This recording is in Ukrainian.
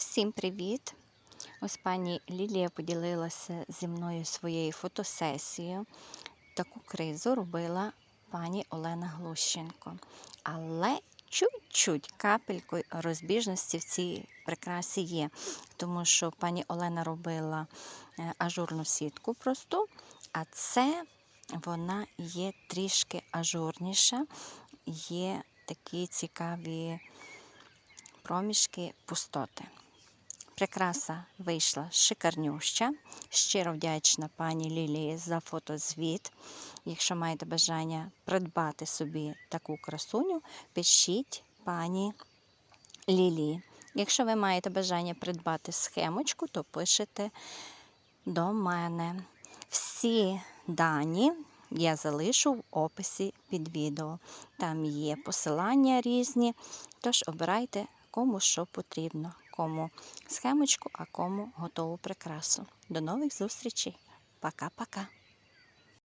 Всім привіт! Ось пані Лілія поділилася зі мною своєю фотосесією. Таку кризу робила пані Олена Глущенко. Але чуть-чуть капельку розбіжності в цій прикрасі є, тому що пані Олена робила е, ажурну сітку просту, а це вона є трішки ажурніша, є такі цікаві проміжки пустоти. Прикраса вийшла шикарнюща. Щиро вдячна пані Лілії за фотозвіт. Якщо маєте бажання придбати собі таку красуню, пишіть пані Лілії. Якщо ви маєте бажання придбати схемочку, то пишете до мене. Всі дані я залишу в описі під відео. Там є посилання різні, тож обирайте кому що потрібно, кому схемочку, а кому готову прикрасу. До нових зустрічей. Пока-пока.